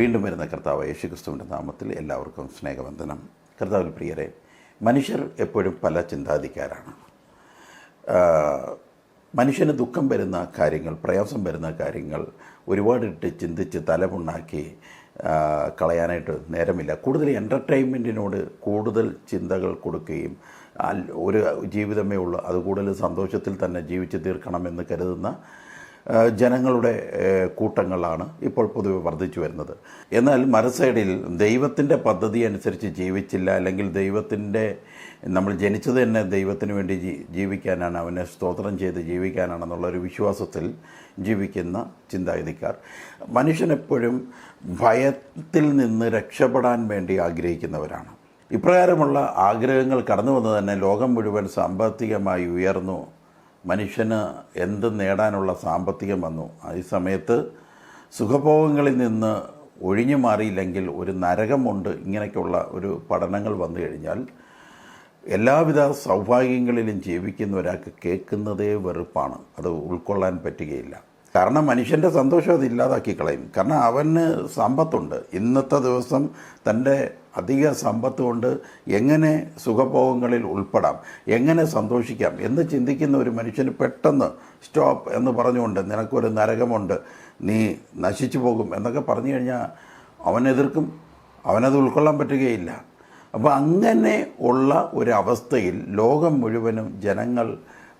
വീണ്ടും വരുന്ന കർത്താവ് യേശുക്രിസ്തുവിന്റെ നാമത്തിൽ എല്ലാവർക്കും സ്നേഹവന്ദനം. കർത്താവിൽ പ്രിയരെ മനുഷ്യർ എപ്പോഴും പല ചിന്താധിക്കാരാണ്. മനുഷ്യന് ദുഃഖം വരുന്ന കാര്യങ്ങൾ പ്രയാസം വരുന്ന കാര്യങ്ങൾ ഒരുപാടിട്ട് ചിന്തിച്ച് തലമുണ്ടാക്കി കളയാനായിട്ട് നേരമില്ല. കൂടുതൽ എന്റർടൈൻമെന്റിനോട് കൂടുതൽ ചിന്തകൾ കൊടുക്കുകയും ഒരു ജീവിതമേ ഉള്ളൂ. അത് കൂടുതൽ സന്തോഷത്തിൽ തന്നെ ജീവിച്ച് തീർക്കണമെന്ന് കരുതുന്ന ജനങ്ങളുടെ കൂട്ടങ്ങളാണ് ഇപ്പോൾ പൊതുവെ വർദ്ധിച്ചു വരുന്നത്. എന്നാൽ മറുസൈഡിൽ ദൈവത്തിന്റെ പദ്ധതി അനുസരിച്ച് ജീവിച്ചില്ല അല്ലെങ്കിൽ ദൈവത്തിന്റെ നമ്മൾ ജനിച്ചത് തന്നെ ദൈവത്തിന് വേണ്ടി ജീവിക്കാനാണ് അവനെ സ്തോത്രം ചെയ്ത് ജീവിക്കാനാണെന്നുള്ളൊരു വിശ്വാസത്തിൽ ജീവിക്കുന്ന ചിന്താഗതിക്കാർ. മനുഷ്യനെപ്പോഴും ഭയത്തിൽ നിന്ന് രക്ഷപ്പെടാൻ വേണ്ടി ആഗ്രഹിക്കുന്നവരാണ്. ഇപ്രകാരമുള്ള ആഗ്രഹങ്ങൾ കടന്നു വന്നു തന്നെ ലോകം മുഴുവൻ സാമ്പത്തികമായി ഉയർന്നു മനുഷ്യന് എന്ത് നേടാനുള്ള സാമ്പത്തികം വന്നു? ഈ സമയത്ത് സുഖഭോഗങ്ങളിൽ നിന്ന് ഒഴിഞ്ഞു മാറിയില്ലെങ്കിൽ ഒരു നരകമുണ്ട് ഇങ്ങനെയൊക്കെയുള്ള ഒരു പഠനങ്ങൾ വന്നു കഴിഞ്ഞാൽ എല്ലാവിധ സൗഭാഗ്യങ്ങളിലും ജീവിക്കുന്ന ഒരാൾക്ക് കേൾക്കുന്നതേ വെറുപ്പാണ്. അത് ഉൾക്കൊള്ളാൻ പറ്റുകയില്ല. കാരണം മനുഷ്യന്റെ സന്തോഷം അത് ഇല്ലാതാക്കി കളയും. കാരണം അവന് സമ്പത്തുണ്ട്. ഇന്നത്തെ ദിവസം തന്റെ അധിക സമ്പത്ത് കൊണ്ട് എങ്ങനെ സുഖഭോഗങ്ങളിൽ ഉൾപ്പെടാം എങ്ങനെ സന്തോഷിക്കാം എന്ന് ചിന്തിക്കുന്ന ഒരു മനുഷ്യന് പെട്ടെന്ന് സ്റ്റോപ്പ് എന്ന് പറഞ്ഞുകൊണ്ട് നിനക്കൊരു നരകമുണ്ട് നീ നശിച്ചു പോകും എന്നൊക്കെ പറഞ്ഞു കഴിഞ്ഞാൽ അവൻ എതിർക്കും അവനത് ഉൾക്കൊള്ളാൻ പറ്റുകയില്ല. അപ്പോൾ അങ്ങനെ ഉള്ള ഒരവസ്ഥയിൽ ലോകം മുഴുവനും ജനങ്ങൾ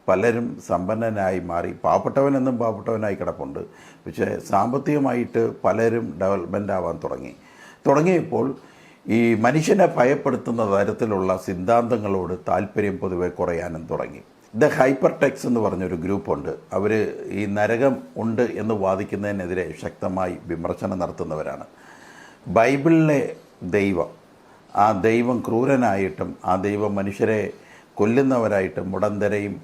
പലരും സമ്പന്നനായി മാറി പാവപ്പെട്ടവനെന്നും പാവപ്പെട്ടവനായി കിടപ്പുണ്ട്. പക്ഷേ സാമ്പത്തികമായിട്ട് പലരും ഡെവലപ്മെന്റ് ആവാൻ തുടങ്ങി. തുടങ്ങിയപ്പോൾ ഈ മനുഷ്യനെ ഭയപ്പെടുത്തുന്ന തരത്തിലുള്ള സിദ്ധാന്തങ്ങളോട് താല്പര്യം പൊതുവെ കുറയാനും തുടങ്ങി. ദ ഹൈപ്പർ ടെക്സ് എന്ന് പറഞ്ഞൊരു ഗ്രൂപ്പുണ്ട്. അവർ ഈ നരകം ഉണ്ട് എന്ന് വാദിക്കുന്നതിനെതിരെ ശക്തമായി വിമർശനം നടത്തുന്നവരാണ്. ബൈബിളിലെ ദൈവം ആ ദൈവം ക്രൂരനായിട്ടും ആ ദൈവം മനുഷ്യരെ കൊല്ലുന്നവരായിട്ടും ഉടന്തരയും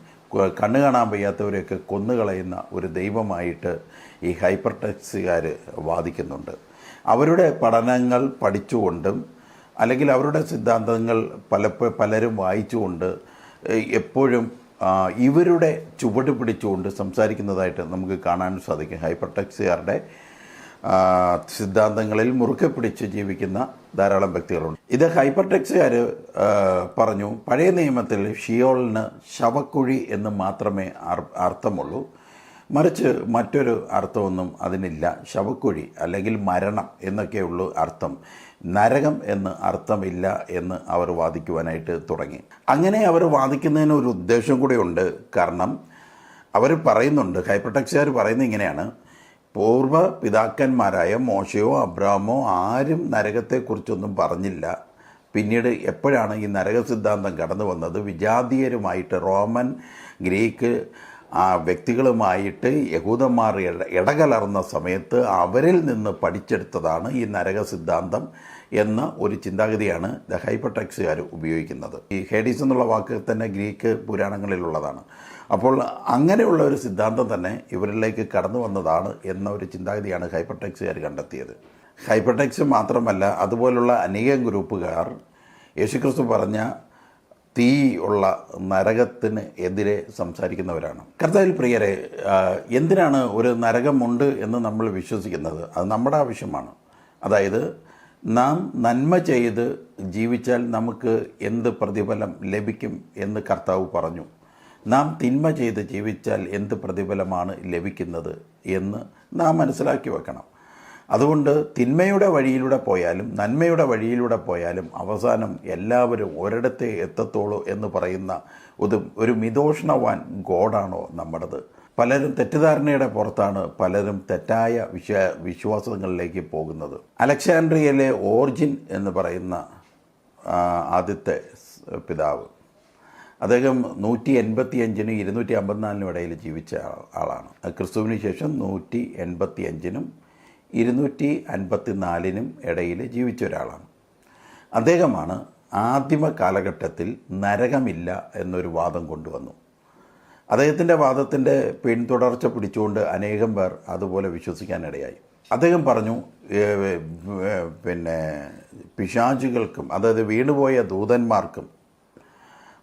കണ്ണു കാണാൻ വയ്യാത്തവരെയൊക്കെ കൊന്നുകളയുന്ന ഒരു ദൈവമായിട്ട് ഈ ഹൈപ്പർ ടെക്സുകാർ വാദിക്കുന്നുണ്ട്. അവരുടെ പഠനങ്ങൾ പഠിച്ചുകൊണ്ടും അല്ലെങ്കിൽ അവരുടെ സിദ്ധാന്തങ്ങൾ പല പലരും വായിച്ചുകൊണ്ട് എപ്പോഴും ഇവരുടെ ചുവട് പിടിച്ചുകൊണ്ട് സംസാരിക്കുന്നതായിട്ട് നമുക്ക് കാണാൻ സാധിക്കും. ഹൈപ്പർ ടെക്സുകാരുടെ സിദ്ധാന്തങ്ങളിൽ മുറുക്കെ പിടിച്ച് ജീവിക്കുന്ന ധാരാളം വ്യക്തികളുണ്ട്. ഇത് ഹൈപ്പർ ടെക്സുകാർ പറഞ്ഞു പഴയ നിയമത്തിൽ ഷിയോളിന് ശവക്കുഴി എന്ന് മാത്രമേ അർ- അർത്ഥമുള്ളൂ. മറിച്ച് മറ്റൊരു അർത്ഥമൊന്നും അതിനില്ല. ശവക്കുഴി അല്ലെങ്കിൽ മരണം എന്നൊക്കെയുള്ളൂ അർത്ഥം. നരകം എന്ന് അർത്ഥമില്ല എന്ന് അവർ വാദിക്കുവാനായിട്ട് തുടങ്ങി. അങ്ങനെ അവർ വാദിക്കുന്നതിന് ഒരു ഉദ്ദേശം കൂടെയുണ്ട് കാരണം അവർ പറയുന്നുണ്ട് ഹൈപ്രൊട്ടക്സുകാർ പറയുന്നത് ഇങ്ങനെയാണ്. പൂർവ പിതാക്കന്മാരായ മോശയോ അബ്രാമോ ആരും നരകത്തെക്കുറിച്ചൊന്നും പറഞ്ഞില്ല. പിന്നീട് എപ്പോഴാണ് ഈ നരക സിദ്ധാന്തം കടന്നു വന്നത് വിജാതീയരുമായിട്ട് റോമൻ ഗ്രീക്ക് ആ വ്യക്തികളുമായിട്ട് യഹൂദന്മാർ ഇടകലർന്ന സമയത്ത് അവരിൽ നിന്ന് പഠിച്ചെടുത്തതാണ് ഈ നരക സിദ്ധാന്തം എന്ന ഒരു ചിന്താഗതിയാണ് ദ ഹൈപ്പർടെക്സുകാർ ഉപയോഗിക്കുന്നത്. ഈ ഹേഡീസ് എന്നുള്ള വാക്ക് തന്നെ ഗ്രീക്ക് പുരാണങ്ങളിലുള്ളതാണ്. അപ്പോൾ അങ്ങനെയുള്ള ഒരു സിദ്ധാന്തം തന്നെ ഇവരിലേക്ക് കടന്നു വന്നതാണ് എന്ന ഒരു ചിന്താഗതിയാണ് ഹൈപ്പർടെക്സുകാർ കണ്ടെത്തിയത്. ഹൈപ്പർടെക്സ് മാത്രമല്ല അതുപോലുള്ള അനേകം ഗ്രൂപ്പുകാർ യേശുക്രിസ്തു പറഞ്ഞ തീ ഉള്ള നരകത്തിന് എതിരെ സംസാരിക്കുന്നവരാണ്. കർത്താവിൽ പ്രിയരെ എന്തിനാണ് ഒരു നരകമുണ്ട് എന്ന് നമ്മൾ വിശ്വസിക്കുന്നത്? അത് നമ്മുടെ ആവശ്യമാണ്. അതായത് നാം നന്മ ചെയ്ത് ജീവിച്ചാൽ നമുക്ക് എന്ത് പ്രതിഫലം ലഭിക്കും എന്ന് കർത്താവ് പറഞ്ഞു. നാം തിന്മ ചെയ്ത് ജീവിച്ചാൽ എന്ത് പ്രതിഫലമാണ് ലഭിക്കുന്നത് എന്ന് നാം മനസ്സിലാക്കി വെക്കണം. അതുകൊണ്ട് തിന്മയുടെ വഴിയിലൂടെ പോയാലും നന്മയുടെ വഴിയിലൂടെ പോയാലും അവസാനം എല്ലാവരും ഒരിടത്തെ എത്തത്തോളൂ എന്ന് പറയുന്ന ഒരു ഒരു മിതോഷ്ണവാൻ ഗോഡാണോ നമ്മുടേത്? പലരും തെറ്റിദ്ധാരണയുടെ പുറത്താണ് പലരും തെറ്റായ വിശ്വ വിശ്വാസങ്ങളിലേക്ക് പോകുന്നത്. അലക്സാൻഡ്രിയയിലെ ഓർജിൻ എന്ന് പറയുന്ന ആദ്യത്തെ പിതാവ്. അദ്ദേഹം നൂറ്റി എൺപത്തി അഞ്ചിനും ഇരുന്നൂറ്റി അമ്പത്തിനാലിനും ഇടയിൽ ജീവിച്ച ആളാണ്. ക്രിസ്തുവിന് ശേഷം നൂറ്റി എൺപത്തി അഞ്ചിനും ഇരുന്നൂറ്റി അൻപത്തി നാലിനും ഇടയിൽ ജീവിച്ച ഒരാളാണ്. അദ്ദേഹമാണ് ആദിമ കാലഘട്ടത്തിൽ നരകമില്ല എന്നൊരു വാദം കൊണ്ടുവന്നു. അദ്ദേഹത്തിന്റെ വാദത്തിന്റെ പിന്തുടർച്ച പിടിച്ചുകൊണ്ട് അനേകം പേർ അതുപോലെ വിശ്വസിക്കാനിടയായി. അദ്ദേഹം പറഞ്ഞു പിന്നെ പിശാചുകൾക്കും അതായത് വീണുപോയ ദൂതന്മാർക്കും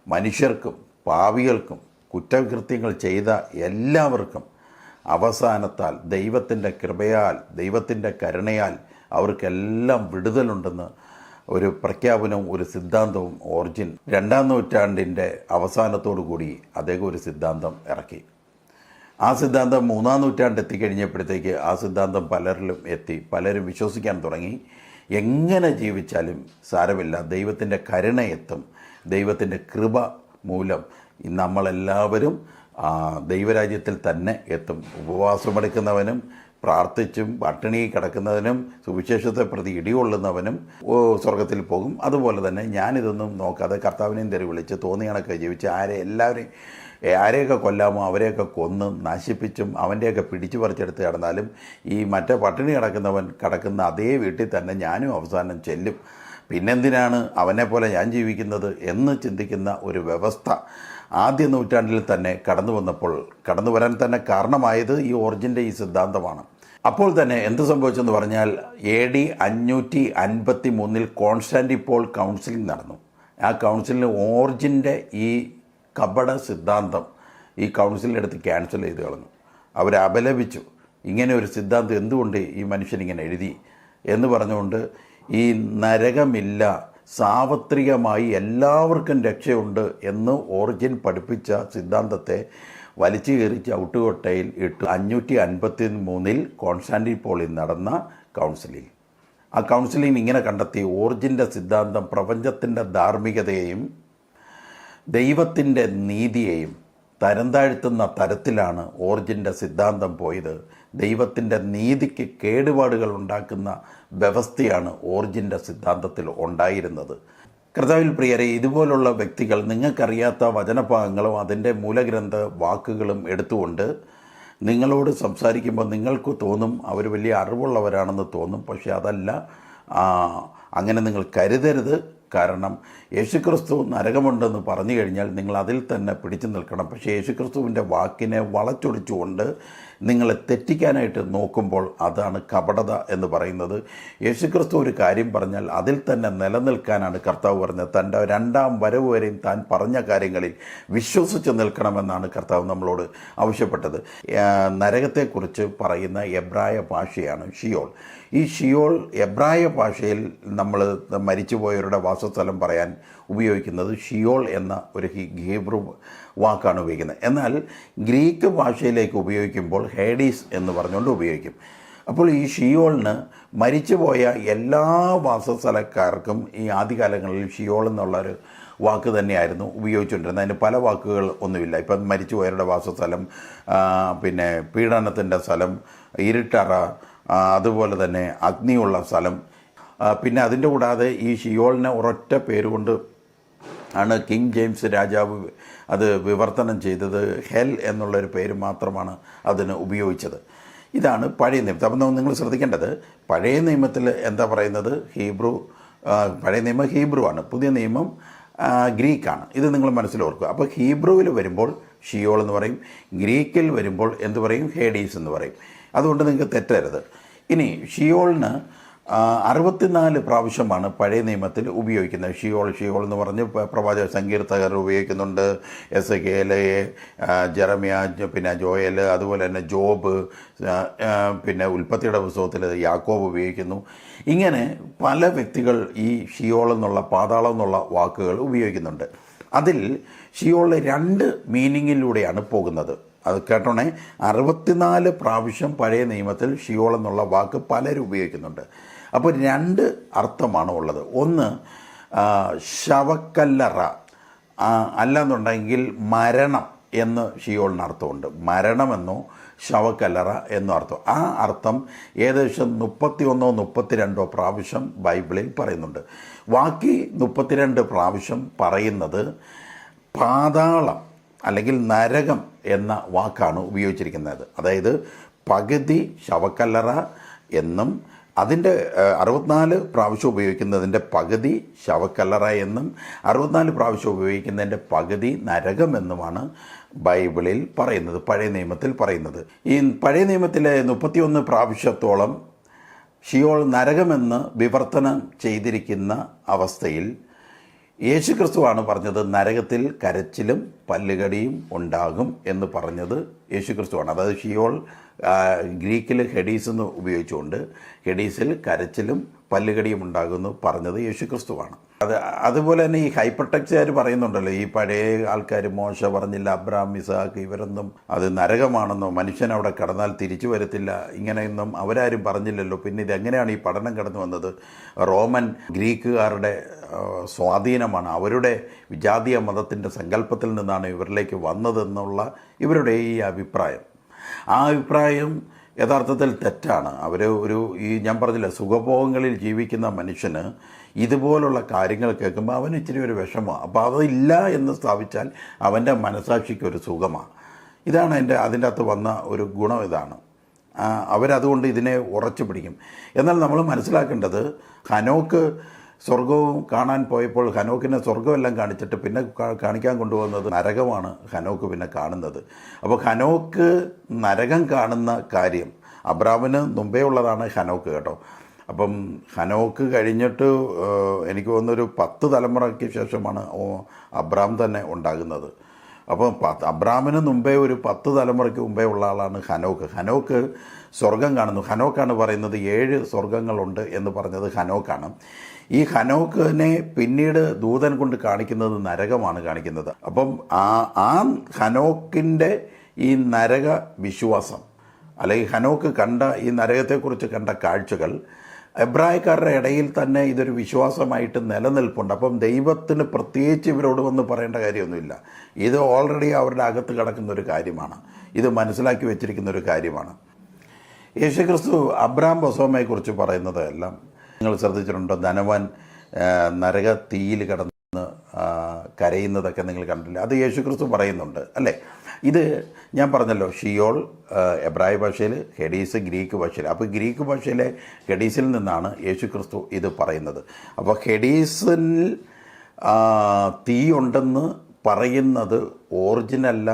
മനുഷ്യർക്കും പാവികൾക്കും കുറ്റകൃത്യങ്ങൾ ചെയ്ത എല്ലാവർക്കും അവസാനത്താൽ ദൈവത്തിന്റെ കൃപയാൽ ദൈവത്തിന്റെ കരുണയാൽ അവർക്കെല്ലാം വിടുതലുണ്ടെന്ന് ഒരു പ്രഖ്യാപനവും ഒരു സിദ്ധാന്തവും ഓറിജിൻ രണ്ടാം നൂറ്റാണ്ടിന്റെ അവസാനത്തോടു കൂടി അദ്ദേഹം ഒരു സിദ്ധാന്തം ഇറക്കി. ആ സിദ്ധാന്തം മൂന്നാം നൂറ്റാണ്ട് എത്തിക്കഴിഞ്ഞപ്പോഴത്തേക്ക് ആ സിദ്ധാന്തം പലരിലും എത്തി പലരും വിശ്വസിക്കാൻ തുടങ്ങി. എങ്ങനെ ജീവിച്ചാലും സാരമില്ല ദൈവത്തിന്റെ കരുണ എത്തും ദൈവത്തിന്റെ കൃപ മൂലം. നമ്മളെല്ലാവരും ദൈവരാജ്യത്തിൽ തന്നെ എത്തും. ഉപവാസമെടുക്കുന്നവനും പ്രാർത്ഥിച്ചും പട്ടിണി കിടക്കുന്നവനും സുവിശേഷത്തെ പ്രതി ഇടികൊള്ളുന്നവനും സ്വർഗത്തിൽ പോകും. അതുപോലെ തന്നെ ഞാനിതൊന്നും നോക്കാതെ കർത്താവിനെയും തെറി വിളിച്ച് തോന്നിയ കണക്ക് ജീവിച്ച് ആരെ എല്ലാവരെയും ആരെയൊക്കെ കൊല്ലാമോ അവരെയൊക്കെ കൊന്നും നശിപ്പിച്ചും അവന്റെയൊക്കെ പിടിച്ചു പറിച്ചെടുത്ത് കിടന്നാലും ഈ മറ്റേ പട്ടിണി കിടക്കുന്നവൻ കിടക്കുന്ന അതേ വീട്ടിൽ തന്നെ ഞാനും അവസാനം ചെല്ലും. പിന്നെന്തിനാണ് അവനെപ്പോലെ പോലെ ഞാൻ ജീവിക്കുന്നത് എന്ന് ചിന്തിക്കുന്ന ഒരു വ്യവസ്ഥ. ആദ്യ നൂറ്റാണ്ടിൽ തന്നെ കടന്നു വന്നപ്പോൾ കടന്നു വരാൻ തന്നെ കാരണമായത് ഈ ഒറിജിന്റെ ഈ സിദ്ധാന്തമാണ്. അപ്പോൾ തന്നെ എന്ത് സംഭവിച്ചെന്ന് പറഞ്ഞാൽ എ ഡി അഞ്ഞൂറ്റി അൻപത്തി മൂന്നിൽ കോൺസ്റ്റാന്റിപ്പോൾ കൗൺസിലിംഗ് നടന്നു. ആ കൗൺസിലിന് ഓറിജിന്റെ ഈ കപട സിദ്ധാന്തം ഈ കൗൺസിലിനടുത്ത് ക്യാൻസൽ ചെയ്ത് കളഞ്ഞു. അവർ അപലപിച്ചു. ഇങ്ങനെ ഒരു സിദ്ധാന്തം എന്തുകൊണ്ട് ഈ മനുഷ്യൻ ഇങ്ങനെ എഴുതി? എന്ന് പറഞ്ഞുകൊണ്ട് ഈ നരകമില്ല സാർവത്രികമായി എല്ലാവർക്കും രക്ഷയുണ്ട് എന്ന് ഒറിജിൻ പഠിപ്പിച്ച സിദ്ധാന്തത്തെ വലിച്ചു കയറി ചവിട്ടുകൊട്ടയിൽ ഇട്ട്. അഞ്ഞൂറ്റി അൻപത്തി മൂന്നിൽ കോൺസ്റ്റാന്റിപ്പോളിൽ നടന്ന കൗൺസിലിംഗ്. ആ കൗൺസിലിംഗ് ഇങ്ങനെ കണ്ടെത്തി. ഓർജിന്റെ സിദ്ധാന്തം പ്രപഞ്ചത്തിന്റെ ധാർമ്മികതയെയും ദൈവത്തിന്റെ നീതിയെയും തരം താഴ്ത്തുന്ന തരത്തിലാണ് ഓർജിന്റെ സിദ്ധാന്തം പോയത്. ദൈവത്തിന്റെ നീതിക്ക് കേടുപാടുകൾ ഉണ്ടാക്കുന്ന വ്യവസ്ഥയാണ് ഓർജിന്റെ സിദ്ധാന്തത്തിൽ ഉണ്ടായിരുന്നത്. കർത്താവിൽ പ്രിയരെ ഇതുപോലുള്ള വ്യക്തികൾ നിങ്ങൾക്കറിയാത്ത വചനഭാഗങ്ങളും അതിന്റെ മൂലഗ്രന്ഥ വാക്കുകളും എടുത്തുകൊണ്ട് നിങ്ങളോട് സംസാരിക്കുമ്പോൾ നിങ്ങൾക്ക് തോന്നും അവർ വലിയ അറിവുള്ളവരാണെന്ന് തോന്നും പക്ഷേ അതല്ല അങ്ങനെ നിങ്ങൾ കരുതരുത്. കാരണം യേശുക്രിസ്തു നരകമുണ്ടെന്ന് പറഞ്ഞു കഴിഞ്ഞാൽ നിങ്ങൾ അതിൽ തന്നെ പിടിച്ചു നിൽക്കണം. പക്ഷേ യേശുക്രിസ്തുവിന്റെ വാക്കിനെ വളച്ചൊടിച്ചുകൊണ്ട് നിങ്ങളെ തെറ്റിക്കാനായിട്ട് നോക്കുമ്പോൾ അതാണ് കപടത എന്ന് പറയുന്നത്. യേശുക്രിസ്തു ഒരു കാര്യം പറഞ്ഞാൽ അതിൽ തന്നെ നിലനിൽക്കാനാണ് കർത്താവ് പറഞ്ഞത്. തന്റെ രണ്ടാം വരവ് വരെയും താൻ പറഞ്ഞ കാര്യങ്ങളിൽ വിശ്വസിച്ച് നിൽക്കണമെന്നാണ് കർത്താവ് നമ്മളോട് ആവശ്യപ്പെട്ടത്. നരകത്തെക്കുറിച്ച് പറയുന്ന എബ്രായ ഭാഷയാണ് ഷിയോൾ. ഈ ഷിയോൾ എബ്രായ ഭാഷയിൽ നമ്മൾ മരിച്ചുപോയവരുടെ വാസസ്ഥലം പറയാൻ ഉപയോഗിക്കുന്നത് ഷിയോൾ എന്ന ഒരു ഹീബ്രു വാക്കാണ് ഉപയോഗിക്കുന്നത്. എന്നാൽ ഗ്രീക്ക് ഭാഷയിലേക്ക് ഉപയോഗിക്കുമ്പോൾ ഹേഡീസ് എന്ന് പറഞ്ഞുകൊണ്ട് ഉപയോഗിക്കും. അപ്പോൾ ഈ ഷിയോളിന് മരിച്ചുപോയ എല്ലാ വാസസ്ഥലക്കാർക്കും ഈ ആദ്യകാലങ്ങളിൽ ഷിയോൾ എന്നുള്ളൊരു വാക്ക് തന്നെയായിരുന്നു ഉപയോഗിച്ചുകൊണ്ടിരുന്നത്. അതിന് പല വാക്കുകൾ ഒന്നുമില്ല. ഇപ്പം മരിച്ചുപോയവരുടെ വാസസ്ഥലം പിന്നെ പീഡനത്തിന്റെ സ്ഥലം ഇരുട്ടറ അതുപോലെ തന്നെ അഗ്നിയുള്ള സ്ഥലം. പിന്നെ അതിന്റെ കൂടാതെ ഈ ഷിയോളിനെ ഒരൊറ്റ പേരുകൊണ്ട് ആണ് കിങ് ജെയിംസ് രാജാവ് അത് വിവർത്തനം ചെയ്തത് ഹെൽ എന്നുള്ളൊരു പേര് മാത്രമാണ് അതിന് ഉപയോഗിച്ചത്. ഇതാണ് പഴയ നിയമത്തിൽ അപ്പം നിങ്ങൾ ശ്രദ്ധിക്കേണ്ടത് പഴയ നിയമത്തിൽ എന്താ പറയുന്നത്? ഹീബ്രു പഴയ നിയമം ഹീബ്രു ആണ്. പുതിയ നിയമം ഗ്രീക്കാണ് ഇത് നിങ്ങൾ മനസ്സിലോർക്കുക അപ്പോൾ ഹീബ്രുവിൽ വരുമ്പോൾ ഷിയോൾ എന്ന് പറയും ഗ്രീക്കിൽ വരുമ്പോൾ എന്ത് പറയും? ഹേഡീസ് എന്ന് പറയും. അതുകൊണ്ട് നിങ്ങൾക്ക് തെറ്റരുത്. ഇനി ഷിയോളിന് അറുപത്തിനാല് പ്രാവശ്യമാണ് പഴയ നിയമത്തിൽ ഉപയോഗിക്കുന്നത്. ഷിയോൾ ഷിയോൾ എന്ന് പറഞ്ഞ് പ്രവാചക സങ്കീർത്തകർ ഉപയോഗിക്കുന്നുണ്ട്. എസ് കെ എൽ ജെറമിയ ജ- പിന്നെ ജോയൽ അതുപോലെ തന്നെ ജോബ് പിന്നെ ഉൽപ്പത്തിയുടെ പുസ്തകത്തിൽ യാക്കോബ് ഉപയോഗിക്കുന്നു. ഇങ്ങനെ പല വ്യക്തികൾ ഈ ഷിയോൾ എന്നുള്ള പാതാളം എന്നുള്ള വാക്കുകൾ ഉപയോഗിക്കുന്നുണ്ട്. അതിൽ ഷിയോൾ രണ്ട് മീനിങ്ങിലൂടെയാണ് പോകുന്നത്. അത് കേട്ടോണേ? അറുപത്തിനാല് പ്രാവശ്യം പഴയ നിയമത്തിൽ ഷിയോൾ എന്നുള്ള വാക്ക് പലരും ഉപയോഗിക്കുന്നുണ്ട്. അപ്പോൾ രണ്ട് അർത്ഥമാണ് ഉള്ളത്. ഒന്ന് ശവക്കല്ലറ അല്ലെന്നുണ്ടെങ്കിൽ മരണം എന്ന് ഷിയോളിന് അർത്ഥമുണ്ട്. മരണമെന്നോ ശവക്കല്ലറ എന്നോ അർത്ഥം. ആ അർത്ഥം ഏകദേശം മുപ്പത്തി ഒന്നോ മുപ്പത്തിരണ്ടോ പ്രാവശ്യം ബൈബിളിൽ പറയുന്നുണ്ട്. ബാക്കി മുപ്പത്തിരണ്ട് പ്രാവശ്യം പറയുന്നത് പാതാളം അല്ലെങ്കിൽ നരകം എന്ന വാക്കാണ് ഉപയോഗിച്ചിരിക്കുന്നത്. അതായത് പകുതി ശവക്കല്ലറ എന്നും അതിന്റെ അറുപത്തിനാല് പ്രാവശ്യം ഉപയോഗിക്കുന്നതിന്റെ പകുതി ശവക്കല്ലറ എന്നും അറുപത്തിനാല് പ്രാവശ്യം ഉപയോഗിക്കുന്നതിന്റെ പകുതി നരകമെന്നുമാണ് ബൈബിളിൽ പറയുന്നത് പഴയ നിയമത്തിൽ പറയുന്നത്. ഈ പഴയ നിയമത്തിലെ മുപ്പത്തിയൊന്ന് പ്രാവശ്യത്തോളം ഷിയോൾ നരകമെന്ന് വിവർത്തനം ചെയ്തിരിക്കുന്ന അവസ്ഥയിൽ യേശുക്രിസ്തുവാണ് പറഞ്ഞത് നരകത്തിൽ കരച്ചിലും പല്ലുകടിയും ഉണ്ടാകും എന്ന് പറഞ്ഞത് യേശു ക്രിസ്തുവാണ് അതായത് ഷിയോൾ ഗ്രീക്കിൽ ഹെഡീസ് എന്ന് ഉപയോഗിച്ചുകൊണ്ട് ഹെഡീസിൽ കരച്ചിലും പല്ലുകടിയും ഉണ്ടാകുന്നു പറഞ്ഞത് യേശുക്രിസ്തുവാണ്. അത് അതുപോലെ തന്നെ ഈ ഹൈപ്പർ ടെക്സ്റ്റുകാർ പറയുന്നുണ്ടല്ലോ ഈ പഴയ ആൾക്കാർ മോശ പറഞ്ഞില്ല അബ്രാം ഇസാഖ് ഇവരൊന്നും അത് നരകമാണെന്നോ മനുഷ്യൻ അവിടെ കടന്നാൽ തിരിച്ചു വരത്തില്ല ഇങ്ങനെയൊന്നും അവരാരും പറഞ്ഞില്ലല്ലോ. പിന്നെ ഇതെങ്ങനെയാണ് ഈ പഠനം കടന്നു വന്നത്? റോമൻ ഗ്രീക്കുകാരുടെ സ്വാധീനമാണ്. അവരുടെ വിജാതീയ മതത്തിന്റെ സങ്കല്പത്തിൽ നിന്നാണ് ഇവരിലേക്ക് വന്നതെന്നുള്ള ഇവരുടെ ഈ അഭിപ്രായം. ആ അഭിപ്രായം യഥാർത്ഥത്തിൽ തെറ്റാണ്. അവർ ഒരു ഈ ഞാൻ പറഞ്ഞില്ല സുഖഭോഗങ്ങളിൽ ജീവിക്കുന്ന മനുഷ്യന് ഇതുപോലുള്ള കാര്യങ്ങൾ കേൾക്കുമ്പോൾ അവന് ഇച്ചിരി ഒരു വിഷമമാണ് അപ്പോൾ അതില്ല എന്ന് സ്ഥാപിച്ചാൽ അവന്റെ മനസാക്ഷിക്ക് ഒരു സുഖമാണ് ഇതാണ് എന്റെ അതിന്റെ അകത്ത് വന്ന ഒരു ഗുണം ഇതാണ്. അവരതുകൊണ്ട് ഇതിനെ ഉറച്ചു പിടിക്കും എന്നാൽ നമ്മൾ മനസ്സിലാക്കേണ്ടത് ഹനോക്ക് സ്വർഗവും കാണാൻ പോയപ്പോൾ ഹനോക്കിനെ സ്വർഗമെല്ലാം കാണിച്ചിട്ട് പിന്നെ കാണിക്കാൻ കൊണ്ടുപോകുന്നത് നരകമാണ് ഹനോക്ക് പിന്നെ കാണുന്നത്. അപ്പോൾ ഹനോക്ക് നരകം കാണുന്ന കാര്യം അബ്രാമിന് മുമ്പേ ഉള്ളതാണ് ഹനോക്ക് കേട്ടോ. അപ്പം ഹനോക്ക് കഴിഞ്ഞിട്ട് എനിക്ക് തോന്നുന്നൊരു പത്ത് തലമുറയ്ക്ക് ശേഷമാണ് അബ്രാം തന്നെ ഉണ്ടാകുന്നത്. അപ്പോൾ അബ്രാമിന് മുമ്പേ ഒരു പത്ത് തലമുറയ്ക്ക് മുമ്പേ ഉള്ള ആളാണ് ഹനോക്ക്. ഹനോക്ക് സ്വർഗം കാണുന്നു. ഹനോക്കാണ് പറയുന്നത് ഏഴ് സ്വർഗങ്ങളുണ്ട് എന്ന് പറഞ്ഞത് ഹനോക്കാണ്. ഈ ഹനോക്കിനെ പിന്നീട് ദൂതൻ കൊണ്ട് കാണിക്കുന്നത് നരകമാണ് കാണിക്കുന്നത്. അപ്പം ആ ആ ഹനോക്കിന്റെ ഈ നരക വിശ്വാസം അല്ലെങ്കിൽ ഹനോക്ക് കണ്ട ഈ നരകത്തെക്കുറിച്ച് കണ്ട കാഴ്ചകൾ എബ്രായക്കാരുടെ ഇടയിൽ തന്നെ ഇതൊരു വിശ്വാസമായിട്ട് നിലനിൽപ്പുണ്ട്. അപ്പം ദൈവത്തിന് പ്രത്യേകിച്ച് ഇവരോട് വന്ന് പറയേണ്ട കാര്യമൊന്നുമില്ല. ഇത് ഓൾറെഡി അവരുടെ അകത്ത് കിടക്കുന്ന ഒരു കാര്യമാണ്. ഇത് മനസ്സിലാക്കി വെച്ചിരിക്കുന്ന ഒരു കാര്യമാണ്. യേശുക്രിസ്തു അബ്രാം ബസോമയെക്കുറിച്ച് പറയുന്നത് എല്ലാം നിങ്ങൾ ശ്രദ്ധിച്ചിട്ടുണ്ടോ? ധനവാൻ നരക തീയിൽ കിടന്ന് കരയുന്നതൊക്കെ നിങ്ങൾ കണ്ടില്ല അത് യേശുക്രിസ്തു പറയുന്നുണ്ട് അല്ലേ? ഇത് ഞാൻ പറഞ്ഞല്ലോ ഷിയോൾ എബ്രായ ഭാഷയിൽ ഹെഡീസ് ഗ്രീക്ക് ഭാഷയിൽ. അപ്പോൾ ഗ്രീക്ക് ഭാഷയിലെ ഹെഡീസിൽ നിന്നാണ് യേശുക്രിസ്തു ഇത് പറയുന്നത്. അപ്പോൾ ഹെഡീസിൽ തീ ഉണ്ടെന്ന് പറയുന്നത് ഓറിജിനല്ല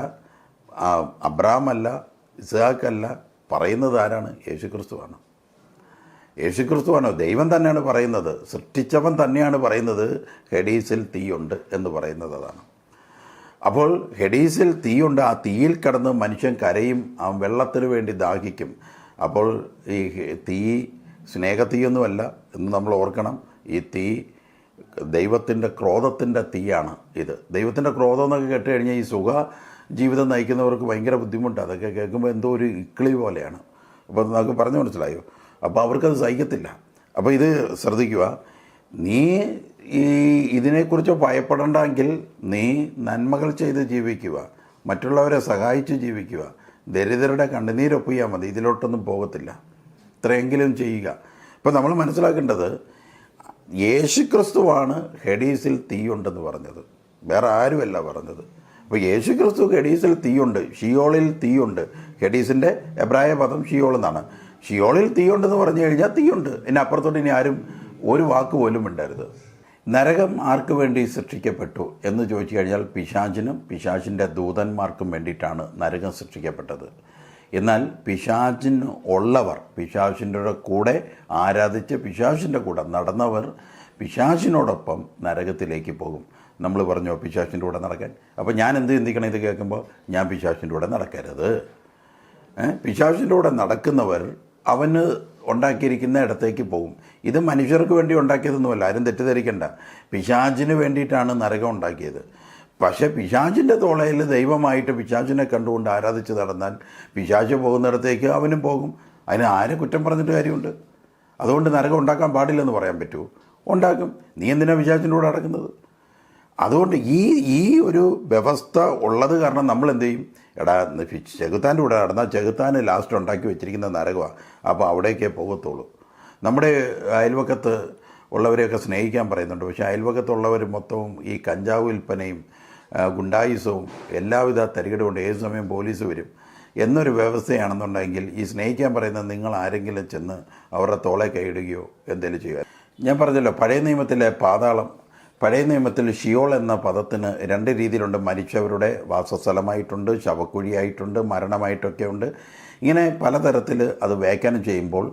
അബ്രാമല്ല ഇസാഖല്ല പറയുന്നത് ആരാണ്? യേശുക്രിസ്തുവാണ്. യേശുക്രിസ്തുവാണ്. ദൈവം തന്നെയാണ് പറയുന്നത്. സൃഷ്ടിച്ചവൻ തന്നെയാണ് പറയുന്നത്. ഹെഡീസിൽ തീയുണ്ട് എന്ന് പറയുന്നത് അതാണ്. അപ്പോൾ ഹെഡീസിൽ തീയുണ്ട്. ആ തീയിൽ കിടന്ന് മനുഷ്യൻ കരയും. ആ വെള്ളത്തിന് വേണ്ടി ദാഹിക്കും. അപ്പോൾ ഈ തീ സ്നേഹത്തീയൊന്നുമല്ല എന്ന് നമ്മൾ ഓർക്കണം. ഈ തീ ദൈവത്തിന്റെ ക്രോധത്തിന്റെ തീയാണ് ഇത്. ദൈവത്തിന്റെ ക്രോധം എന്നൊക്കെ കേട്ട് കഴിഞ്ഞാൽ ഈ സുഖ ജീവിതം നയിക്കുന്നവർക്ക് ഭയങ്കര ബുദ്ധിമുട്ടാണ്. അതൊക്കെ കേൾക്കുമ്പോൾ എന്തോ ഒരു ഇക്കിളി പോലെയാണ്. അപ്പോൾ നമുക്ക് പറഞ്ഞു മനസ്സിലായോ? അപ്പോൾ അവർക്കത് സഹിക്കത്തില്ല. അപ്പോൾ ഇത് ശ്രദ്ധിക്കുക. നീ ഈ ഇതിനെക്കുറിച്ച് ഭയപ്പെടണ്ടെങ്കിൽ നീ നന്മകൾ ചെയ്ത് ജീവിക്കുക. മറ്റുള്ളവരെ സഹായിച്ച് ജീവിക്കുക. ദരിദ്രരുടെ കണ്ണുനീരൊപ്പിയാൽ മതി. ഇതിലോട്ടൊന്നും പോകത്തില്ല. ഇത്രയെങ്കിലും ചെയ്യുക. ഇപ്പം നമ്മൾ മനസ്സിലാക്കേണ്ടത് യേശുക്രിസ്തുവാണ് ഹെഡീസിൽ തീയുണ്ടെന്ന് പറഞ്ഞത്. വേറെ ആരുമല്ല പറഞ്ഞത്. അപ്പോൾ യേശുക്രിസ്തു ഹെഡീസിൽ തീയുണ്ട്. ഷിയോളിൽ തീയുണ്ട്. ഹെഡീസിന്റെ എബ്രായ പദം ഷിയോൾ എന്നാണ്. ഷിയോളിൽ തീയുണ്ടെന്ന് പറഞ്ഞു കഴിഞ്ഞാൽ തീയുണ്ട്. ഇനി അപ്പുറത്തോട്ട് ഇനി ആരും ഒരു വാക്ക് പോലും ഉണ്ടായിരുത് നരകം ആർക്ക് വേണ്ടി സൃഷ്ടിക്കപ്പെട്ടു എന്ന് ചോദിച്ചു കഴിഞ്ഞാൽ പിശാചിനും പിശാചിന്റെ ദൂതന്മാർക്കും വേണ്ടിയിട്ടാണ് നരകം സൃഷ്ടിക്കപ്പെട്ടത്. എന്നാൽ പിശാചിന് ഉള്ളവർ പിശാചിന്റെ കൂടെ ആരാധിച്ച് പിശാചിന്റെ കൂടെ നടന്നവർ പിശാചിനോടൊപ്പം നരകത്തിലേക്ക് പോകും. നമ്മൾ പറഞ്ഞോ പിശാചിന്റെ കൂടെ നടക്കാൻ? അപ്പോൾ ഞാൻ എന്ത് ചിന്തിക്കണം ഇത് കേൾക്കുമ്പോൾ? ഞാൻ പിശാചിന്റെ കൂടെ നടക്കരുത്? പിശാചിന്റെ കൂടെ നടക്കുന്നവർ അവന് ഉണ്ടാക്കിയിരിക്കുന്ന ഇടത്തേക്ക് പോകും ഇത് മനുഷ്യർക്ക് വേണ്ടി ഉണ്ടാക്കിയതൊന്നുമല്ല. ആരും തെറ്റിദ്ധരിക്കണ്ട. പിശാചിന് വേണ്ടിയിട്ടാണ് നരകം ഉണ്ടാക്കിയത്. പക്ഷെ പിശാചിന്റെ തോളയിൽ ദൈവമായിട്ട് പിശാചിനെ കണ്ടുകൊണ്ട് ആരാധിച്ച് നടന്നാൽ പിശാച് പോകുന്നിടത്തേക്ക് അവനും പോകും. അതിന് ആരെ കുറ്റം പറഞ്ഞിട്ട് കാര്യമുണ്ട്? അതുകൊണ്ട് നരകം ഉണ്ടാക്കാൻ പാടില്ലെന്ന് പറയാൻ പറ്റുമോ? ഉണ്ടാക്കും. നീ എന്തിനാ പിശാചിന്റെ കൂടെ നടക്കുന്നത്? അതുകൊണ്ട് ഈ ഈ ഒരു വ്യവസ്ഥ ഉള്ളത് കാരണം നമ്മൾ എന്ത് ചെയ്യും? എടാ ചെകുത്താന്റെ കൂടെ നടന്നാൽ ചെകുത്താന് ലാസ്റ്റ് ഉണ്ടാക്കി വെച്ചിരിക്കുന്ന നരകമാണ് അപ്പോൾ അവിടേക്കേ പോകത്തുള്ളൂ. നമ്മുടെ അയൽവക്കത്ത് ഉള്ളവരെയൊക്കെ സ്നേഹിക്കാൻ പറയുന്നുണ്ട്. പക്ഷേ അയൽവക്കത്തുള്ളവർ മൊത്തവും ഈ കഞ്ചാവ് വിൽപ്പനയും ഗുണ്ടായുസവും എല്ലാവിധ തരികട കൊണ്ട് ഏത് സമയം പോലീസ് വരും എന്നൊരു വ്യവസ്ഥയാണെന്നുണ്ടെങ്കിൽ ഈ സ്നേഹിക്കാൻ പറയുന്ന നിങ്ങൾ ആരെങ്കിലും ചെന്ന് അവരുടെ തോളെ കൈയിടുകയോ എന്തെങ്കിലും ചെയ്യുക. ഞാൻ പറഞ്ഞല്ലോ പഴയ നിയമത്തിലെ പാതാളം പഴയ നിയമത്തിൽ ഷിയോൾ എന്ന പദത്തിന് രണ്ട് രീതിയിലുണ്ട്. മരിച്ചവരുടെ വാസസ്ഥലമായിട്ടുണ്ട് ശവക്കുഴിയായിട്ടുണ്ട് മരണമായിട്ടൊക്കെ ഉണ്ട്. ഇങ്ങനെ പലതരത്തിൽ അത് വ്യാഖ്യാനം ചെയ്യുമ്പോൾ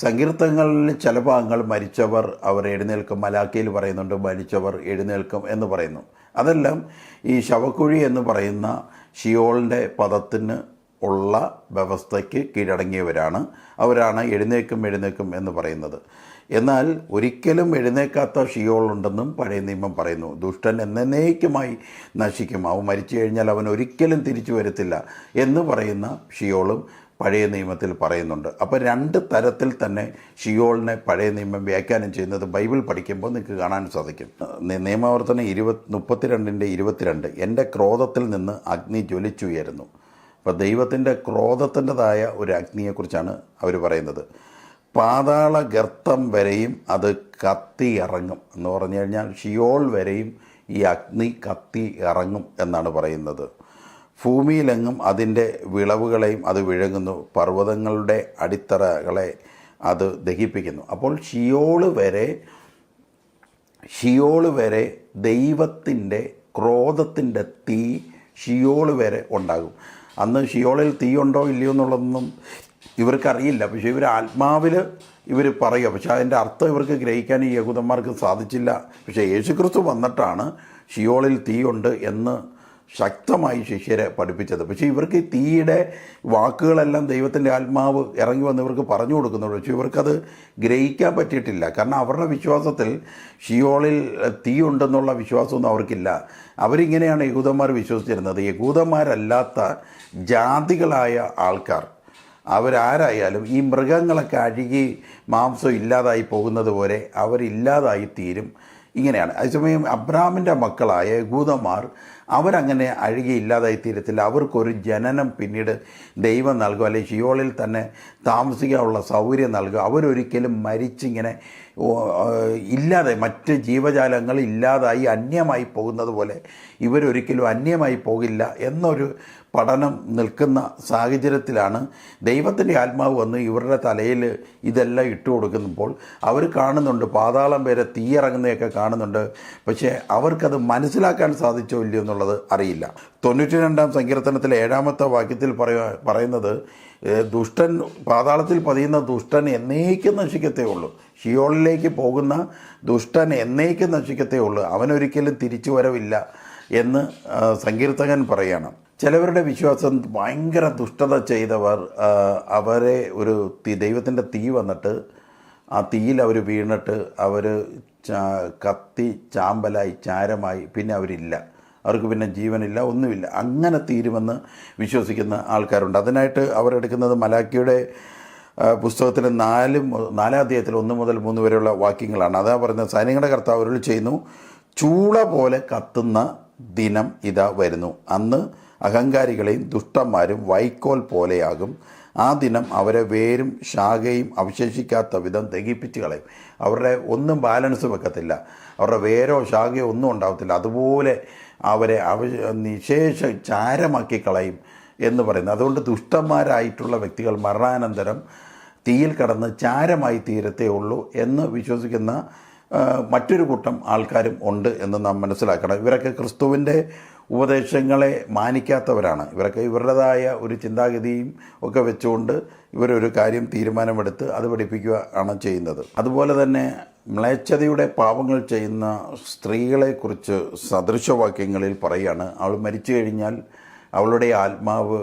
സങ്കീർത്തങ്ങളിൽ ചില ഭാഗങ്ങൾ മരിച്ചവർ അവർ എഴുന്നേൽക്കും മലാക്കയിൽ പറയുന്നുണ്ട് മരിച്ചവർ എഴുന്നേൽക്കും എന്ന് പറയുന്നു. അതെല്ലാം ഈ ശവക്കുഴി എന്ന് പറയുന്ന ഷിയോളിന്റെ പദത്തിന് ഉള്ള വ്യവസ്ഥയ്ക്ക് കീഴടങ്ങിയവരാണ്. അവരാണ് എഴുന്നേക്കും എഴുന്നേക്കും എന്ന് പറയുന്നത്. എന്നാൽ ഒരിക്കലും എഴുന്നേക്കാത്ത ഷിയോളുണ്ടെന്നും പഴയ നിയമം പറയുന്നു. ദുഷ്ടൻ എന്നേക്കുമായി നശിക്കും. അവൻ മരിച്ചു കഴിഞ്ഞാൽ അവൻ ഒരിക്കലും തിരിച്ചു വരത്തില്ല എന്ന് പറയുന്ന ഷിയോളും പഴയ നിയമത്തിൽ പറയുന്നുണ്ട്. അപ്പോൾ രണ്ട് തരത്തിൽ തന്നെ ഷിയോളിനെ പഴയ നിയമം വ്യാഖ്യാനം ചെയ്യുന്നത് ബൈബിൾ പഠിക്കുമ്പോൾ നിങ്ങൾക്ക് കാണാൻ സാധിക്കും. നിയമാവർത്തനം ഇരുപത് മുപ്പത്തിരണ്ടിന്റെ ഇരുപത്തിരണ്ട്. എന്റെ ക്രോധത്തിൽ നിന്ന് അഗ്നി ജ്വലിച്ചുയരുന്നു. അപ്പോൾ ദൈവത്തിന്റെ ക്രോധത്തിന്റെതായ ഒരു അഗ്നിയെക്കുറിച്ചാണ് അവർ പറയുന്നത്. പാതാള ഗർത്തം വരെയും അത് കത്തി ഇറങ്ങും എന്ന് പറഞ്ഞു കഴിഞ്ഞാൽ ഷിയോൾ വരെയും ഈ അഗ്നി കത്തി ഇറങ്ങും എന്നാണ് പറയുന്നത്. ഭൂമിയിലെങ്ങും അതിന്റെ വിളവുകളെയും അത് വിഴങ്ങുന്നു. പർവതങ്ങളുടെ അടിത്തറകളെ അത് ദഹിപ്പിക്കുന്നു. അപ്പോൾ ഷിയോൾ വരെ ഷിയോൾ വരെ ദൈവത്തിന്റെ ക്രോധത്തിന്റെ തീ ഷിയോൾ വരെ ഉണ്ടാകും. അന്ന് ഷിയോളിൽ തീയുണ്ടോ ഇല്ലയോ എന്നുള്ളതൊന്നും ഇവർക്കറിയില്ല. പക്ഷേ ഇവർ ആത്മാവിൽ ഇവർ പറയുക. പക്ഷേ അതിന്റെ അർത്ഥം ഇവർക്ക് ഗ്രഹിക്കാൻ ഈ യഹൂദന്മാർക്ക് സാധിച്ചില്ല. പക്ഷേ യേശുക്രിസ്തു വന്നിട്ടാണ് ഷിയോളിൽ തീയുണ്ട് എന്ന് ശക്തമായി ശിഷ്യരെ പഠിപ്പിച്ചത്. പക്ഷേ ഇവർക്ക് തീയുടെ വാക്കുകളെല്ലാം ദൈവത്തിന്റെ ആത്മാവ് ഇറങ്ങി വന്ന് ഇവർക്ക് പറഞ്ഞു കൊടുക്കുന്നുള്ളൂ പക്ഷേ ഇവർക്കത് ഗ്രഹിക്കാൻ പറ്റിയിട്ടില്ല. കാരണം അവരുടെ വിശ്വാസത്തിൽ ഷിയോളിൽ തീ ഉണ്ടെന്നുള്ള വിശ്വാസമൊന്നും അവർക്കില്ല. അവരിങ്ങനെയാണ് യഹൂദന്മാർ വിശ്വസിച്ചിരുന്നത്. യഹൂദന്മാരല്ലാത്ത ജാതികളായ ആൾക്കാർ. അവരാരായാലും ഈ മൃഗങ്ങളൊക്കെ അഴുകി മാംസം ഇല്ലാതായി പോകുന്നത് പോലെ അവരില്ലാതായി തീരും. ഇങ്ങനെയാണ്. അതേസമയം അബ്രാമിന്റെ മക്കളായ ഗൂതന്മാർ അവരങ്ങനെ അഴുകി ഇല്ലാതായി തീരത്തില്ല. അവർക്കൊരു ജനനം പിന്നീട് ദൈവം നൽകും. അല്ലെങ്കിൽ ഷിയോളിൽ തന്നെ താമസിക്കാനുള്ള സൗകര്യം നൽകും. അവരൊരിക്കലും മരിച്ചിങ്ങനെ ഇല്ലാതെ മറ്റ് ജീവജാലങ്ങൾ ഇല്ലാതായി അന്യമായി പോകുന്നത് പോലെ ഇവരൊരിക്കലും അന്യമായി പോകില്ല എന്നൊരു പഠനം നിൽക്കുന്ന സാഹചര്യത്തിലാണ് ദൈവത്തിന്റെ ആത്മാവ് വന്ന് ഇവരുടെ തലയിൽ ഇതെല്ലാം ഇട്ട് കൊടുക്കുമ്പോൾ അവർ കാണുന്നുണ്ട് പാതാളം വരെ തീയിറങ്ങുന്നതൊക്കെ കാണുന്നുണ്ട്. പക്ഷേ അവർക്കത് മനസ്സിലാക്കാൻ സാധിച്ചോ ഇല്ലയോ എന്നുള്ളത് അറിയില്ല. തൊണ്ണൂറ്റി രണ്ടാം സങ്കീർത്തനത്തിലെ ഏഴാമത്തെ വാക്യത്തിൽ പറയ പറയുന്നത് ദുഷ്ടൻ പാതാളത്തിൽ പതിയുന്ന ദുഷ്ടൻ എന്നേക്കും നശിക്കത്തേ ഉള്ളൂ. ഷിയോളിലേക്ക് പോകുന്ന ദുഷ്ടൻ എന്നേക്കും നശിക്കത്തേ ഉള്ളൂ. അവനൊരിക്കലും തിരിച്ചു വരവില്ല എന്ന് സങ്കീർത്തകൻ പറയണം. ചിലവരുടെ വിശ്വാസം ഭയങ്കര ദുഷ്ടത ചെയ്തവർ അവരെ ഒരു ദൈവത്തിന്റെ തീ വന്നിട്ട് ആ തീയിൽ അവർ വീണിട്ട് അവർ കത്തി ചാമ്പലായി ചാരമായി പിന്നെ അവരില്ല. അവർക്ക് പിന്നെ ജീവനില്ല ഒന്നുമില്ല. അങ്ങനെ തീരുമെന്ന് വിശ്വസിക്കുന്ന ആൾക്കാരുണ്ട്. അതിനായിട്ട് അവരെടുക്കുന്നത് മലാക്കിയുടെ പുസ്തകത്തിലെ നാല് നാലാം അധ്യായത്തിൽ ഒന്ന് മുതൽ മൂന്ന് വരെയുള്ള വാക്യങ്ങളാണ്. അതാ പറയുന്നത് സൈനികരുടെ കർത്താവ് അവരിൽ ചെയ്യുന്നു ചൂള പോലെ കത്തുന്ന ദിനം ഇതാ വരുന്നു. അന്ന് അഹങ്കാരികളെയും ദുഷ്ടന്മാരും വൈക്കോൽ പോലെയാകും. ആ ദിനം അവരെ വേരും ശാഖയും അവശേഷിക്കാത്ത വിധം ദഹിപ്പിച്ച് കളയും. അവരുടെ ഒന്നും ബാലൻസ് വെക്കത്തില്ല. അവരുടെ വേരോ ശാഖയോ ഒന്നും ഉണ്ടാകത്തില്ല അതുപോലെ അവരെ അവ നിശേഷ ചാരമാക്കി കളയും എന്ന് പറയുന്നത്. അതുകൊണ്ട് ദുഷ്ടന്മാരായിട്ടുള്ള വ്യക്തികൾ മരണാനന്തരം തീയിൽ കടന്ന് ചാരമായി തീരത്തേ ഉള്ളൂ എന്ന് വിശ്വസിക്കുന്ന മറ്റൊരു കൂട്ടം ആൾക്കാരും ഉണ്ട് എന്ന് നാം മനസ്സിലാക്കണം. ഇവരൊക്കെ ക്രിസ്തുവിന്റെ ഉപദേശങ്ങളെ മാനിക്കാത്തവരാണ്. ഇവരൊക്കെ ഇവരുടേതായ ഒരു ചിന്താഗതിയും ഒക്കെ വെച്ചുകൊണ്ട് ഇവരൊരു കാര്യം തീരുമാനമെടുത്ത് അത് പഠിപ്പിക്കുക ആണ് ചെയ്യുന്നത്. അതുപോലെ തന്നെ മ്ലേച്ഛതയുടെ പാപങ്ങൾ ചെയ്യുന്ന സ്ത്രീകളെക്കുറിച്ച് സദൃശവാക്യങ്ങളിൽ പറയുകയാണ് അവൾ മരിച്ചു കഴിഞ്ഞാൽ അവളുടെ ആത്മാവ്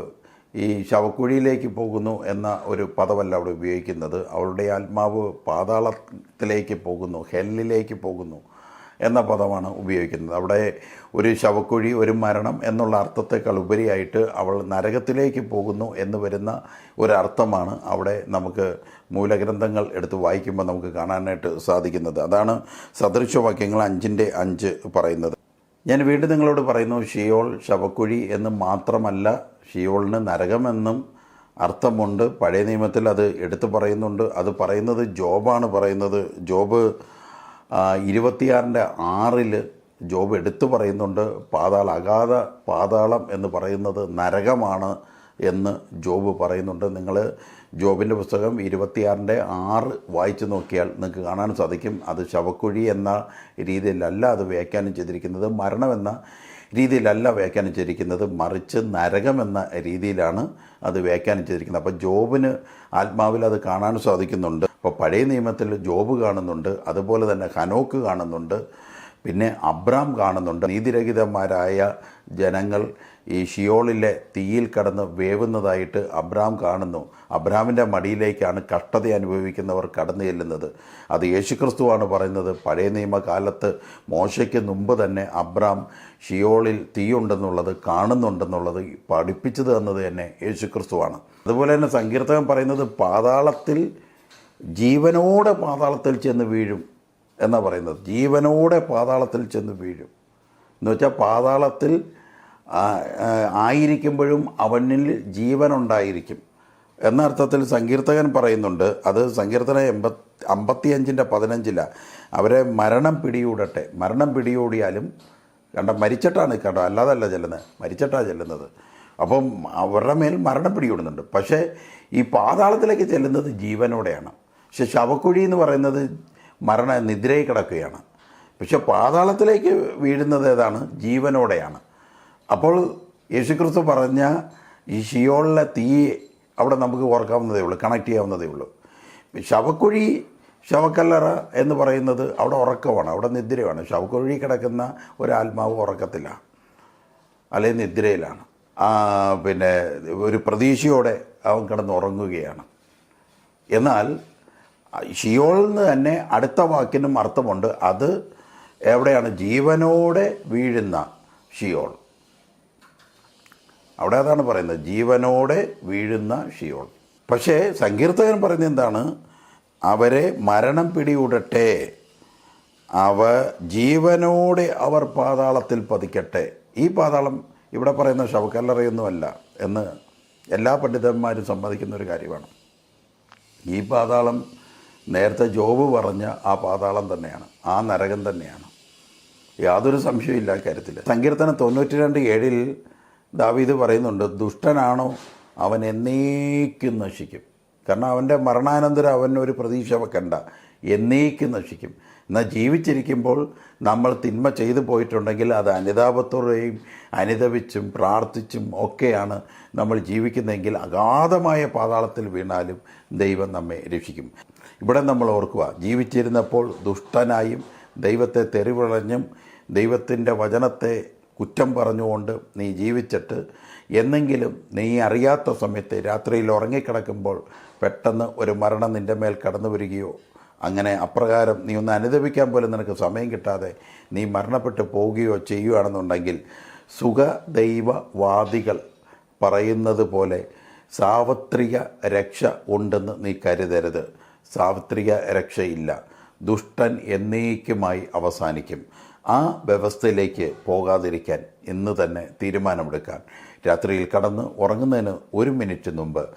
ഈ ശവക്കുഴിയിലേക്ക് പോകുന്നു എന്ന ഒരു പദമല്ല അവിടെ ഉപയോഗിക്കുന്നത്. അവളുടെ ആത്മാവ് പാതാളത്തിലേക്ക് പോകുന്നു ഹെല്ലിലേക്ക് പോകുന്നു. എന്ന പദമാണ് ഉപയോഗിക്കുന്നത്. അവിടെ ഒരു ശവക്കുഴി ഒരു മരണം എന്നുള്ള അർത്ഥത്തെക്കാൾ ഉപരിയായിട്ട് അവൾ നരകത്തിലേക്ക് പോകുന്നു എന്ന് വരുന്ന ഒരർത്ഥമാണ് അവിടെ നമുക്ക് മൂലഗ്രന്ഥങ്ങൾ എടുത്ത് വായിക്കുമ്പോൾ നമുക്ക് കാണാനായിട്ട് സാധിക്കുന്നത്. അതാണ് സദൃശവാക്യങ്ങൾ അഞ്ചിന്റെ അഞ്ച് പറയുന്നത്. ഞാൻ വീണ്ടും നിങ്ങളോട് പറയുന്നു ഷിയോൾ ശവക്കുഴി എന്ന് മാത്രമല്ല ഷിയോളിന് നരകമെന്നും അർത്ഥമുണ്ട്. പഴയ നിയമത്തിൽ അത് എടുത്തു പറയുന്നുണ്ട്. അത് പറയുന്നത് ജോബാണ് പറയുന്നത്. ജോബ് ഇരുപത്തിയാറിന്റെ ആറിൽ ജോബ് എടുത്തു പറയുന്നുണ്ട്. പാതാള അഗാധ പാതാളം എന്ന് പറയുന്നത് നരകമാണ് എന്ന് ജോബ് പറയുന്നുണ്ട്. നിങ്ങൾ ജോബിന്റെ പുസ്തകം ഇരുപത്തിയാറിന്റെ ആറ് വായിച്ചു നോക്കിയാൽ നിങ്ങൾക്ക് കാണാൻ സാധിക്കും. അത് ശവക്കുഴി എന്ന രീതിയിലല്ല അത് വ്യാഖ്യാനം ചെയ്തിരിക്കുന്നത്. മരണമെന്ന രീതിയിലല്ല വ്യാഖ്യാനം ചെയ്തിരിക്കുന്നത്. മറിച്ച് നരകമെന്ന രീതിയിലാണ് അത് വ്യാഖ്യാനം ചെയ്തിരിക്കുന്നത്. അപ്പോൾ ജോബിന് ആത്മാവിൽ അത് കാണാൻ സാധിക്കുന്നുണ്ട്. അപ്പോൾ പഴയ നിയമത്തിൽ ജോബ് കാണുന്നുണ്ട് അതുപോലെ തന്നെ ഹനോക്ക് കാണുന്നുണ്ട് പിന്നെ അബ്രാം കാണുന്നുണ്ട്. നീതിരഹിതന്മാരായ ജനങ്ങൾ ഈ ഷിയോളിലെ തീയിൽ കടന്ന് വേവുന്നതായിട്ട് അബ്രാം കാണുന്നു. അബ്രാമിന്റെ മടിയിലേക്കാണ് കഷ്ടത അനുഭവിക്കുന്നവർ കടന്നു ചെല്ലുന്നത്. അത് യേശുക്രിസ്തുവാണ് പറയുന്നത്. പഴയ നിയമകാലത്ത് മോശയ്ക്ക് മുമ്പ് തന്നെ അബ്രാം ഷിയോളിൽ തീയുണ്ടെന്നുള്ളത് കാണുന്നുണ്ടെന്നുള്ളത് പഠിപ്പിച്ചു തന്നത് തന്നെ യേശുക്രിസ്തുവാണ്. അതുപോലെ തന്നെ സങ്കീർത്തകം പറയുന്നത് പാതാളത്തിൽ ജീവനോടെ പാതാളത്തിൽ ചെന്ന് വീഴും എന്നാണ് പറയുന്നത്. ജീവനോടെ പാതാളത്തിൽ ചെന്ന് വീഴും. എന്ന് വെച്ചാൽ പാതാളത്തിൽ ആയിരിക്കുമ്പോഴും അവനിൽ ജീവനുണ്ടായിരിക്കും. എന്ന അർത്ഥത്തിൽ സങ്കീർത്തകൻ പറയുന്നുണ്ട് അത് സങ്കീർത്തന എൺപത്തി അമ്പത്തിയഞ്ചിന്റെ പതിനഞ്ചിലാണ് അവരെ മരണം പിടികൂടട്ടെ. മരണം പിടികൂടിയാലും കണ്ട മരിച്ചിട്ടാണ് കണ്ടോ അല്ലാതല്ല ചെല്ലുന്നത് മരിച്ചിട്ടാണ് ചെല്ലുന്നത്. അപ്പം അവരുടെ മേൽ മരണം പിടികൂടുന്നുണ്ട്. പക്ഷേ ഈ പാതാളത്തിലേക്ക് ചെല്ലുന്നത് ജീവനോടെയാണ്. പക്ഷെ ശവക്കുഴി എന്ന് പറയുന്നത് മരണ നിദ്രയിൽ കിടക്കുകയാണ്. പക്ഷെ പാതാളത്തിലേക്ക് വീഴുന്നത് ഏതാണ്? ജീവനോടെയാണ്. അപ്പോൾ യേശുക്രിസ്തു പറഞ്ഞ ഈ ഷിയോളിലെ തീ അവിടെ നമുക്ക് ഓർക്കാവുന്നതേ ഉള്ളൂ കണക്ട് ചെയ്യാവുന്നതേ ഉള്ളൂ. ശവക്കുഴി ശവക്കല്ലറ എന്ന് പറയുന്നത് അവിടെ ഉറക്കമാണ് അവിടെ നിദ്രയാണ്. ശവക്കുഴി കിടക്കുന്ന ഒരാത്മാവ് ഉറക്കത്തില്ല അല്ലെങ്കിൽ നിദ്രയിലാണ്. പിന്നെ ഒരു പ്രതീക്ഷയോടെ അവൻ കിടന്ന് ഉറങ്ങുകയാണ് എന്നാൽ ഷിയോളിൽ നിന്ന് തന്നെ അടുത്ത വാക്കിനും അർത്ഥമുണ്ട് അത് എവിടെയാണ്? ജീവനോടെ വീഴുന്ന ഷിയോൾ. അവിടെ അതാണ് പറയുന്നത്. ജീവനോടെ വീഴുന്ന ഷിയോൾ. പക്ഷേ സങ്കീർത്തകൻ പറയുന്നത് എന്താണ്? അവരെ മരണം പിടികൂടട്ടെ. അവ ജീവനോടെ അവർ പാതാളത്തിൽ പതിക്കട്ടെ. ഈ പാതാളം ഇവിടെ പറയുന്ന ശവക്കല്ലറയൊന്നുമല്ല എന്ന് എല്ലാ പണ്ഡിതന്മാരും സമ്മതിക്കുന്ന ഒരു കാര്യമാണ്. ഈ പാതാളം നേരത്തെ ജോബ് പറഞ്ഞ ആ പാതാളം തന്നെയാണ് ആ നരകം തന്നെയാണ്. യാതൊരു സംശയമില്ല കാര്യത്തിൽ സങ്കീർത്തനം തൊണ്ണൂറ്റി രണ്ട് ഏഴിൽ ദാവീദ് പറയുന്നുണ്ട് ദുഷ്ടനാണോ അവൻ എന്നേക്കും നശിക്കും. കാരണം അവന്റെ മരണാനന്തരം അവൻ ഒരു പ്രതീക്ഷ വെക്കണ്ട എന്നേക്കും നശിക്കും. എന്നാൽ ജീവിച്ചിരിക്കുമ്പോൾ നമ്മൾ തിന്മ ചെയ്തു പോയിട്ടുണ്ടെങ്കിൽ അത് അനിതാപത്തോടെയും അനുതപിച്ചും പ്രാർത്ഥിച്ചും ഒക്കെയാണ് നമ്മൾ ജീവിക്കുന്നതെങ്കിൽ അഗാധമായ പാതാളത്തിൽ വീണാലും ദൈവം നമ്മെ രക്ഷിക്കും. ഇവിടെ നമ്മൾ ഓർക്കുക ജീവിച്ചിരുന്നപ്പോൾ ദുഷ്ടനായും ദൈവത്തെ തെറിവിളഞ്ഞും ദൈവത്തിന്റെ വചനത്തെ കുറ്റം പറഞ്ഞുകൊണ്ട് നീ ജീവിച്ചിട്ട് എന്നെങ്കിലും നീ അറിയാത്ത സമയത്ത് രാത്രിയിൽ ഉറങ്ങിക്കിടക്കുമ്പോൾ പെട്ടെന്ന് ഒരു മരണം നിന്റെ മേൽ കടന്നു വരികയോ അങ്ങനെ അപ്രകാരം നീ ഒന്ന് അനുദപിക്കാൻ പോലും നിനക്ക് സമയം കിട്ടാതെ നീ മരണപ്പെട്ട് പോവുകയോ ചെയ്യുകയാണെന്നുണ്ടെങ്കിൽ സുഖ ദൈവവാദികൾ പറയുന്നത് പോലെ സാർവത്രിക രക്ഷ ഉണ്ടെന്ന് നീ കരുതരുത്. സാർവത്രിക രക്ഷയില്ല. ദുഷ്ടൻ എന്നേക്കുമായി അവസാനിക്കും. ആ വ്യവസ്ഥയിലേക്ക് പോകാതിരിക്കാൻ ഇന്ന് തന്നെ തീരുമാനമെടുക്കാൻ. രാത്രിയിൽ കടന്ന് ഉറങ്ങുന്നതിന് ഒരു മിനിറ്റ് മുമ്പ്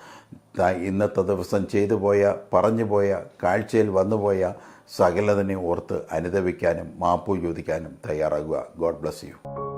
ഇന്നത്തെ ദിവസം ചെയ്തു പോയ പറഞ്ഞു പോയ കാഴ്ചയിൽ വന്നുപോയ സകലതിനെ ഓർത്ത് അനുദവിക്കാനും മാപ്പു ചോദിക്കാനും തയ്യാറാകുക. God bless you.